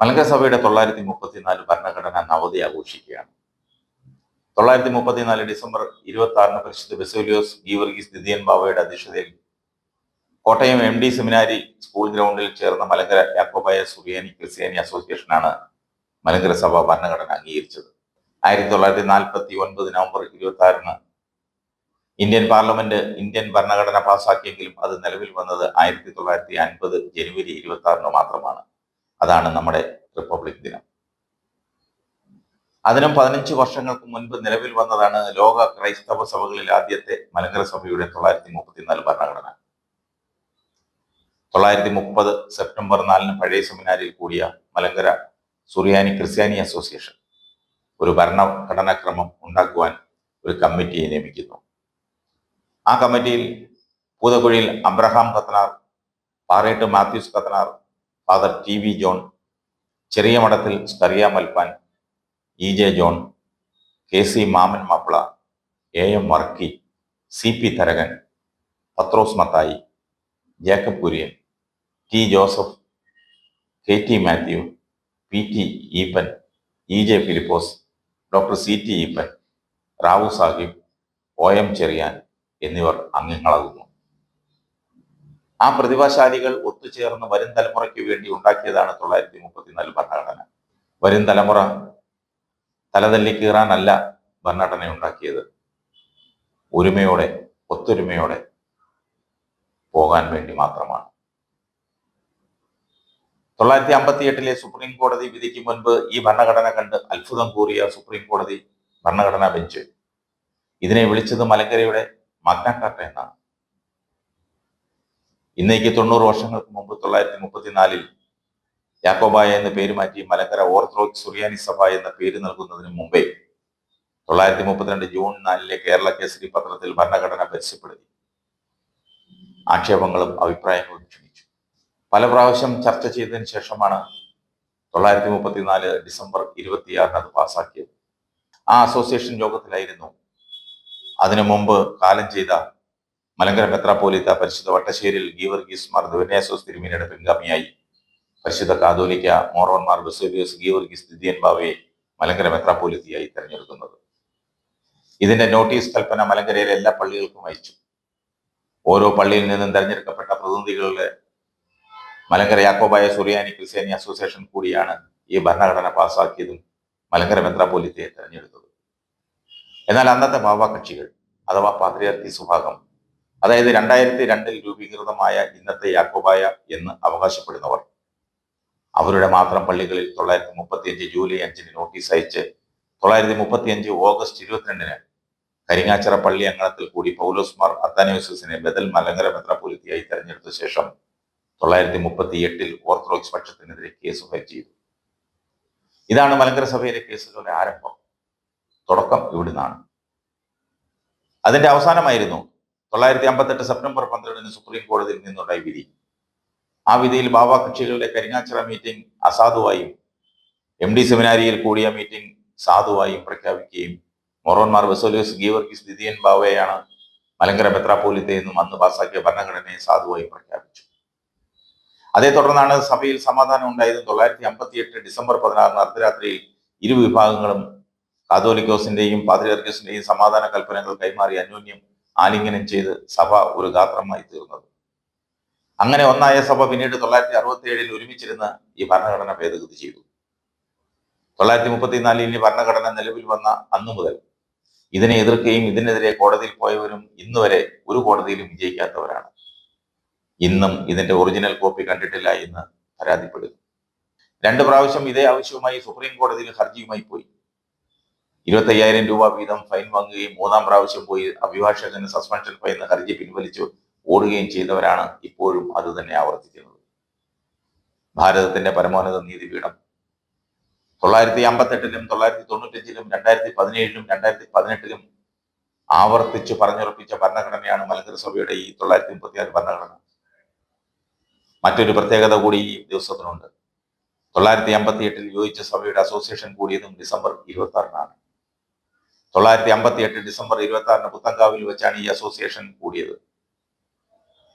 മലങ്കര സഭയുടെ തൊള്ളായിരത്തി മുപ്പത്തിനാല് ഭരണഘടന നവതി ആഘോഷിക്കുകയാണ്. തൊള്ളായിരത്തി മുപ്പത്തിനാല് ഡിസംബർ ഇരുപത്തി ആറിന് പരിശുദ്ധ ബെസോലിയോസ് ഗീവർഗീസ് ദിദിയൻ ബാബയുടെ അധ്യക്ഷതയിൽ Kottayam M D seminary school ഗ്രൗണ്ടിൽ ചേർന്ന മലങ്കര യാക്കോബായ സുറിയാനി ക്രിസ്ത്യാനി അസോസിയേഷനാണ് മലങ്കര സഭ ഭരണഘടന അംഗീകരിച്ചത്. ആയിരത്തി തൊള്ളായിരത്തി നാൽപ്പത്തി ഒൻപത് നവംബർ ഇരുപത്തി ആറിന് ഇന്ത്യൻ പാർലമെന്റ് ഇന്ത്യൻ ഭരണഘടന പാസാക്കിയെങ്കിലും അത് നിലവിൽ വന്നത് ആയിരത്തി തൊള്ളായിരത്തി അൻപത് ജനുവരി ഇരുപത്തി ആറിന് മാത്രമാണ്. അതാണ് നമ്മുടെ റിപ്പബ്ലിക് ദിനം. അതിനും പതിനഞ്ച് വർഷങ്ങൾക്ക് മുൻപ് നിലവിൽ വന്നതാണ് ലോക ക്രൈസ്തവ സഭകളിൽ ആദ്യത്തെ മലങ്കര സഭയുടെ തൊള്ളായിരത്തി മുപ്പത്തിനാല് ഭരണഘടന. തൊള്ളായിരത്തി മുപ്പത് സെപ്റ്റംബർ നാലിന് പഴയ സെമിനാരിൽ കൂടിയ മലങ്കര സുറിയാനി ക്രിസ്ത്യാനി അസോസിയേഷൻ ഒരു ഭരണഘടനാക്രമം ഉണ്ടാക്കുവാൻ ഒരു കമ്മിറ്റിയെ നിയമിക്കുന്നു. ആ കമ്മിറ്റിയിൽ Poothakkuzhiyil Abraham Kathanar Paret Mathews Kathanar father T V John Cheriya Madathil Skaria Malpan E J John K C Mammen Mappila A M Varkey C P Tharakan Pathrose Mathai Jacob Kurian T Joseph K T Mathew P T Eapen E J Philipose doctor C T Eapen Rao Sahib O M Cherian എന്നിവർ അംഗങ്ങളാകുന്നു. ആ പ്രതിഭാശാലികൾ ഒത്തുചേർന്ന് വരും തലമുറയ്ക്ക് വേണ്ടി ഉണ്ടാക്കിയതാണ് തൊള്ളായിരത്തി മുപ്പത്തിനാല് ഭരണഘടന. വരും തലമുറ തലതല്ലി കീറാനല്ല ഭരണഘടന ഉണ്ടാക്കിയത്. ഒരുമയോടെ ഒത്തൊരുമയോടെ പോകാൻ വേണ്ടി മാത്രമാണ്. തൊള്ളായിരത്തി അമ്പത്തി എട്ടിലെ സുപ്രീം കോടതി വിധിക്ക് മുൻപ് ഈ ഭരണഘടന കണ്ട് അത്ഭുതം കൂറിയ സുപ്രീം കോടതി ഭരണഘടനാ ബെഞ്ച്. ഇതിനെ വിളിച്ചത് മലങ്കരയുടെ മഗ്നക്കാട്ട എന്നാണ്. ഇന്നേക്ക് തൊണ്ണൂറ് വർഷങ്ങൾക്ക് മുമ്പ് തൊള്ളായിരത്തി മുപ്പത്തിനാലിൽ യാക്കോബായ എന്ന പേര് മാറ്റി മലങ്കര ഓർത്തഡോക്സ് സുറിയാനി സഭ എന്ന പേര് നൽകുന്നതിന് മുമ്പേ തൊള്ളായിരത്തി മുപ്പത്തിരണ്ട് ജൂൺ നാലിലെ കേരള കേസരി പത്രത്തിൽ ഭരണഘടന പരസ്യപ്പെടുത്തി. ആക്ഷേപങ്ങളും അഭിപ്രായങ്ങളും ക്ഷണിച്ചു. പല പ്രാവശ്യം ചർച്ച ചെയ്തതിന് ശേഷമാണ് തൊള്ളായിരത്തി മുപ്പത്തിനാല് ഡിസംബർ ഇരുപത്തിയാറിന് അത് പാസാക്കിയത്. ആ അസോസിയേഷൻ യോഗത്തിലായിരുന്നു. അതിനു മുമ്പ് കാലം ചെയ്ത മലങ്കര മെത്രാപ്പോലിത്ത പരിശുദ്ധ വട്ടശ്ശേരിൽ ഗീവർഗീസ് മാർ ദിവന്യാസോസ് തിരുമേനിയുടെ പിൻഗാമിയായി. പരിശുദ്ധ കാതോലിക്ക മോറോന്മാർ ബസോലിയോസ് ഗീവർഗീസ് ദിദിയൻ ബാവയെ മലങ്കര മെത്രാപ്പോലിത്തയായി തെരഞ്ഞെടുക്കുന്നത്. ഇതിന്റെ നോട്ടീസ് കൽപ്പന മലങ്കരയിലെ എല്ലാ പള്ളികൾക്കും അയച്ചു. ഓരോ പള്ളിയിൽ നിന്നും തെരഞ്ഞെടുക്കപ്പെട്ട പ്രതിനിധികളുടെ മലങ്കര യാക്കോബായ സുറിയാനി ക്രിസ്ത്യാനി അസോസിയേഷൻ കൂടിയാണ് ഈ ഭരണഘടന പാസാക്കിയതും മലങ്കര മെത്രാപ്പോലിത്തയെ തെരഞ്ഞെടുത്തത്. എന്നാൽ അന്നത്തെ ബാബ കക്ഷികൾ അഥവാ പാത്രിയാർത്തി സുഭാഗം അതായത് രണ്ടായിരത്തി രണ്ടിൽ രൂപീകൃതമായ ഇന്നത്തെ യാക്കോബായ എന്ന് അവകാശപ്പെടുന്നവർ. അവരുടെ മാത്രം പള്ളികളിൽ തൊള്ളായിരത്തി മുപ്പത്തിയഞ്ച് ജൂലൈ അഞ്ചിന് നോട്ടീസ് അയച്ച് തൊള്ളായിരത്തി മുപ്പത്തിയഞ്ച് ഓഗസ്റ്റ് ഇരുപത്തിരണ്ടിന് കരിങ്ങാച്ചിറ പള്ളി അങ്കണത്തിൽ കൂടി പൗലോസ്മാർ അത്താനോസിനെ ബദൽ മലങ്കര മെത്രാപൊലിത്തിയായി തെരഞ്ഞെടുത്ത ശേഷം തൊള്ളായിരത്തി മുപ്പത്തി എട്ടിൽ ഓർത്തഡോക്സ് പക്ഷത്തിനെതിരെ കേസ് ഫയൽ ചെയ്തു. ഇതാണ് മലങ്കര സഭയിലെ കേസുകളുടെ ആരംഭം. തുടക്കം ഇവിടുന്നാണ്. അതിന്റെ അവസാനമായിരുന്നു തൊള്ളായിരത്തി അമ്പത്തെട്ട് സെപ്റ്റംബർ പന്ത്രണ്ടിന് സുപ്രീം കോടതിയിൽ നിന്നുണ്ടായ വിധി. ആ വിധിയിൽ ബാബ കക്ഷികളുടെ കരിങ്ങാച്ചിറ മീറ്റിംഗ് അസാധുവായും എം ഡി സെമിനാരിയിൽ കൂടിയ മീറ്റിംഗ് സാധുവായും പ്രഖ്യാപിക്കുകയും മൊറോന്മാർ വെസോലിയസ് ഗീവർഗീസ് ദിദിയൻ ബാവയാണ് മലങ്കര മെത്രാപോലിത്തെ എന്നും അന്ന് പാസാക്കിയ ഭരണഘടനയെ സാധുവായി പ്രഖ്യാപിച്ചു. അതേ തുടർന്നാണ് സഭയിൽ സമാധാനം ഉണ്ടായത് തൊള്ളായിരത്തി അമ്പത്തി എട്ട് ഡിസംബർ പതിനാറിന് അർദ്ധരാത്രിയിൽ ഇരു വിഭാഗങ്ങളും കാതോലിക്കോസിന്റെയും പാത്രിയർക്കസിന്റെയും സമാധാന കൽപ്പനകൾ കൈമാറി അന്യോന്യം ആലിംഗനം ചെയ്ത് സഭ ഒരു ഗാത്രമായി തീർന്നത്. അങ്ങനെ ഒന്നായ സഭ പിന്നീട് തൊള്ളായിരത്തി അറുപത്തി ഏഴിൽ ഒരുമിച്ചിരുന്ന് ഈ ഭരണഘടന ഭേദഗതി ചെയ്തു. തൊള്ളായിരത്തി മുപ്പത്തിനാലിൽ ഈ ഭരണഘടന നിലവിൽ വന്ന അന്നു മുതൽ ഇതിനെ എതിർക്കുകയും ഇതിനെതിരെ കോടതിയിൽ പോയവരും ഇന്നുവരെ ഒരു കോടതിയിലും വിജയിക്കാത്തവരാണ്. ഇന്നും ഇതിന്റെ ഒറിജിനൽ കോപ്പി കണ്ടിട്ടില്ല എന്ന് പരാതിപ്പെടുന്നു. രണ്ട് പ്രാവശ്യം ഇതേ ആവശ്യവുമായി സുപ്രീം കോടതിയിൽ ഹർജിയുമായി പോയി. ഇരുപത്തി അയ്യായിരം രൂപ വീതം ഫൈൻ വാങ്ങുകയും മൂന്നാം പ്രാവശ്യം പോയി അഭിഭാഷകന് സസ്പെൻഷൻ ഫൈൻ ഹർജി പിൻവലിച്ചു ഓടുകയും ചെയ്തവരാണ് ഇപ്പോഴും അത് തന്നെ ആവർത്തിക്കുന്നത്. ഭാരതത്തിന്റെ പരമോന്നത നീതിപീഠം തൊള്ളായിരത്തി അമ്പത്തെട്ടിലും തൊള്ളായിരത്തി തൊണ്ണൂറ്റഞ്ചിലും രണ്ടായിരത്തി പതിനേഴിലും രണ്ടായിരത്തി പതിനെട്ടിലും ആവർത്തിച്ച് പറഞ്ഞുറപ്പിച്ച ഭരണഘടനയാണ് മലങ്കര സഭയുടെ ഈ തൊള്ളായിരത്തി മുപ്പത്തിയാറ് ഭരണഘടന. മറ്റൊരു പ്രത്യേകത കൂടി ഈ ദിവസത്തിനുണ്ട്. തൊള്ളായിരത്തി അമ്പത്തി എട്ടിൽ യോജിച്ച സഭയുടെ അസോസിയേഷൻ കൂടിയതും ഡിസംബർ ഇരുപത്തി ആറിനാണ് തൊള്ളായിരത്തി അമ്പത്തി എട്ട് ഡിസംബർ ഇരുപത്തി ആറിന് പുത്തങ്കാവിൽ വെച്ചാണ് ഈ അസോസിയേഷൻ കൂടിയത്.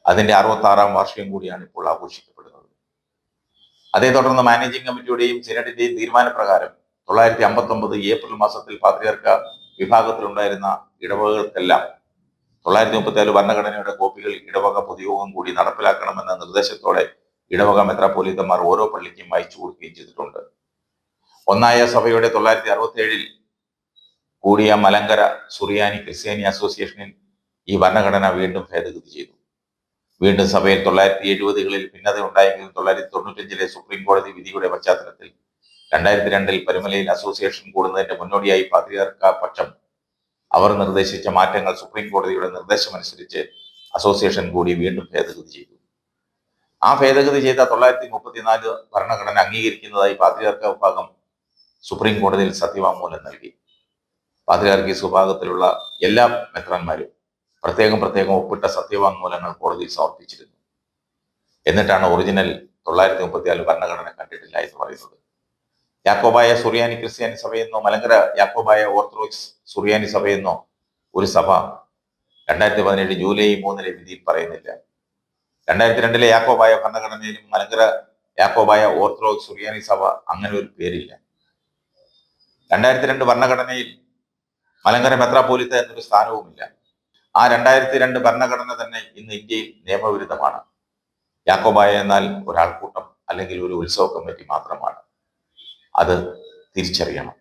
അതിന്റെ അറുപത്തി ആറാം വാർഷികം കൂടിയാണ് ഇപ്പോൾ ആഘോഷിക്കപ്പെടുന്നത്. അതേ തുടർന്ന് മാനേജിംഗ് കമ്മിറ്റിയുടെയും സിനഡിന്റെയും തീരുമാനപ്രകാരം തൊള്ളായിരത്തി അമ്പത്തി ഒമ്പത് ഏപ്രിൽ മാസത്തിൽ പാത്രിയർക്ക വിഭാഗത്തിലുണ്ടായിരുന്ന ഇടവകകൾക്കെല്ലാം തൊള്ളായിരത്തി മുപ്പത്തിനാല് ഭരണഘടനയുടെ കോപ്പികൾ ഇടവക പൊതുയോഗം കൂടി നടപ്പിലാക്കണമെന്ന നിർദ്ദേശത്തോടെ ഇടവക മെത്രാപ്പോലീത്തന്മാർ ഓരോ പള്ളിക്കും അയച്ചു കൊടുക്കുകയും ചെയ്തിട്ടുണ്ട്. ഒന്നായ സഭയുടെ തൊള്ളായിരത്തി അറുപത്തി ഏഴിൽ കൂടിയ മലങ്കര സുറിയാനി ക്രിസ്ത്യാനി അസോസിയേഷനിൽ ഈ ഭരണഘടന വീണ്ടും ഭേദഗതി ചെയ്തു. വീണ്ടും സഭയിൽ തൊള്ളായിരത്തി എഴുപതുകളിൽ ഭിന്നത ഉണ്ടായെങ്കിലും തൊള്ളായിരത്തി തൊണ്ണൂറ്റഞ്ചിലെ സുപ്രീം കോടതി വിധിയുടെ പശ്ചാത്തലത്തിൽ രണ്ടായിരത്തി രണ്ടിൽ പരുമലയിൽ അസോസിയേഷൻ കൂടുന്നതിന്റെ മുന്നോടിയായി പാത്രിയാർക്ക പക്ഷം അവർ നിർദ്ദേശിച്ച മാറ്റങ്ങൾ സുപ്രീം കോടതിയുടെ നിർദ്ദേശമനുസരിച്ച് അസോസിയേഷൻ കൂടി വീണ്ടും ഭേദഗതി ചെയ്തു. ആ ഭേദഗതി ചെയ്ത തൊള്ളായിരത്തി മുപ്പത്തിനാല് ഭരണഘടന അംഗീകരിക്കുന്നതായി പാത്രിയാർക്ക വിഭാഗം സുപ്രീം കോടതിയിൽ സത്യവാങ്മൂലം നൽകി. പാത്രിയാർക്കീസ് വിഭാഗത്തിലുള്ള എല്ലാ മെത്രാന്മാരും പ്രത്യേകം പ്രത്യേകം ഒപ്പിട്ട സത്യവാങ്മൂലങ്ങൾ കോടതിയിൽ സമർപ്പിച്ചിരുന്നു. എന്നിട്ടാണ് ഒറിജിനൽ തൊള്ളായിരത്തി മുപ്പത്തിനാല് ഭരണഘടന കണ്ടിട്ടില്ല എന്ന് പറയുന്നത്. യാക്കോബായ സുറിയാനി ക്രിസ്ത്യാനി സഭയെന്നോ മലങ്കര യാക്കോബായ ഓർത്തഡോക്സ് സുറിയാനി സഭയെന്നോ ഒരു സഭ രണ്ടായിരത്തി പതിനേഴ് ജൂലൈ മൂന്നിലെ വിധിയിൽ പറയുന്നില്ല. രണ്ടായിരത്തി രണ്ടിലെ യാക്കോബായ ഭരണഘടനയിലും മലങ്കര യാക്കോബായ ഓർത്തഡോക്സ് സുറിയാനി സഭ അങ്ങനെ ഒരു പേരില്ല. രണ്ടായിരത്തി രണ്ട് ഭരണഘടനയിൽ മലങ്കര മെത്രാപോലിത്ത എന്നൊരു സ്ഥാനവുമില്ല. ആ രണ്ടായിരത്തി രണ്ട് ഭരണഘടന തന്നെ ഇന്ന് ഇന്ത്യയിൽ നിയമവിരുദ്ധമാണ്. യാക്കോബായ എന്നാൽ ഒരാൾക്കൂട്ടം അല്ലെങ്കിൽ ഒരു ഉത്സവ കമ്മിറ്റി മാത്രമാണ്. അത് തിരിച്ചറിയണം.